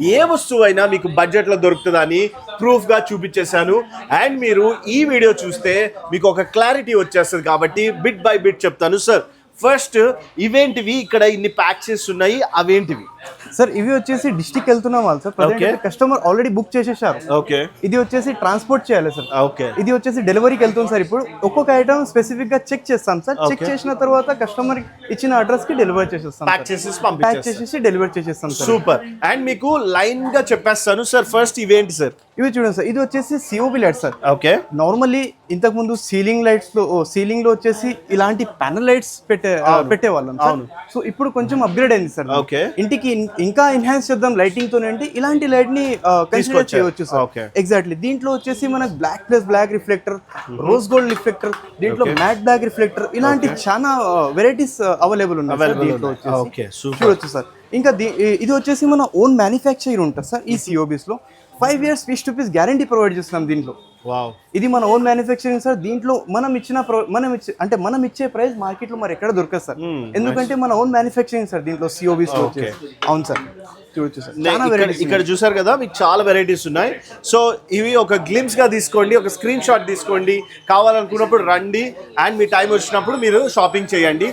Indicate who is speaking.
Speaker 1: ఏ వస్తువు అయినా మీకు బడ్జెట్లో దొరుకుతుందని ప్రూఫ్గా చూపించేశాను. అండ్ మీరు ఈ వీడియో చూస్తే మీకు ఒక క్లారిటీ వచ్చేస్తుంది కాబట్టి బిట్ బై బిట్ చెప్తాను సార్ ఫస్ట్ ఇవేంటివి? ఇక్కడ ఇన్ని ప్యాక్సెస్ ఉన్నాయి అవేంటివి?
Speaker 2: సార్ ఇవి వచ్చేసి డిస్టిక్ వెళ్తున్నాం వాళ్ళు సార్. కస్టమర్ ఆల్రెడీ బుక్ చేసేసారు.
Speaker 1: ఓకే
Speaker 2: ఇది వచ్చేసి ట్రాన్స్పోర్ట్ చేయాలి సార్.
Speaker 1: ఓకే
Speaker 2: ఇది వచ్చేసి డెలివరీకి వెళ్తుంది సార్ ఇప్పుడు. ఒక్కొక్క ఐటమ్ స్పెసిఫిక్గా చెక్ చేస్తాం సార్. చెక్. చేసిన తర్వాత కస్టమర్ ఇచ్చిన అడ్రస్కి డెలివరీ చేసేస్తాం
Speaker 1: ప్యాక్ చేసేసి
Speaker 2: ప్యాక్
Speaker 1: పంపించేస్తాను
Speaker 2: చేసేసి డెలివరీ చేసేస్తాం
Speaker 1: సూపర్ అండ్ మీకు లైన్గా చెప్పేస్తాను సార్. ఫస్ట్ ఇవేంటి సార్?
Speaker 2: ఇవి చూడండి సార్. ఇది వచ్చేసి COB light sir.
Speaker 1: Okay
Speaker 2: normally ఇంతకు ముందు సీలింగ్ లైట్స్లో సీలింగ్లో వచ్చేసి ఇలాంటి ప్యానల్ లైట్స్ పెట్టే పెట్టేవాళ్ళం. సో ఇప్పుడు కొంచెం అప్గ్రేడ్ అయింది సార్.
Speaker 1: Okay.
Speaker 2: ఇంటికి ఇంకా ఎన్హాన్స్ చేద్దాం లైటింగ్తో ఏంటి ఇలాంటి లైట్ని కన్సిడర్. చేయవచ్చు సార్. ఎగ్జాక్ట్లీ దీంట్లో వచ్చేసి మనకు black plus black reflector rose gold reflector దీంట్లో మ్యాట్ బ్లాక్ రిఫ్లెక్టర్ ఇలాంటి చాలా వెరైటీస్ అవైలబుల్ ఉన్నాయి దీంట్లో. వచ్చేసి. సార్ ఇంకా ఇది వచ్చేసి మన ఓన్ మ్యానుఫ్యాక్చర్ ఉంటుంది సార్ ఈ సిఓబిస్లో. Five years piece to piece guarantee provide చేస్తున్నాం దీంట్లో. ఇది మన ఓన్ మ్యానుఫ్యాక్చరింగ్ సార్ దీంట్లో మనం ఇచ్చిన మనం ఇచ్చే అంటే మనం ఇచ్చే ప్రైస్ మార్కెట్లో మరి ఎక్కడ దొరకదు సార్. ఎందుకంటే మన ఓన్ మ్యానుఫ్యాక్చరింగ్ సార్ దీంట్లో సిఓబిస్లో వచ్చేసి. అవును సార్. చూడొచ్చు సార్.
Speaker 1: ఇక్కడ చూసారు కదా మీకు చాలా వెరైటీస్ ఉన్నాయి. సో ఇవి ఒక గ్లిమ్స్గా తీసుకోండి ఒక స్క్రీన్ షాట్ తీసుకోండి. కావాలనుకున్నప్పుడు రండి అండ్ మీ టైం వచ్చినప్పుడు మీరు షాపింగ్ చేయండి.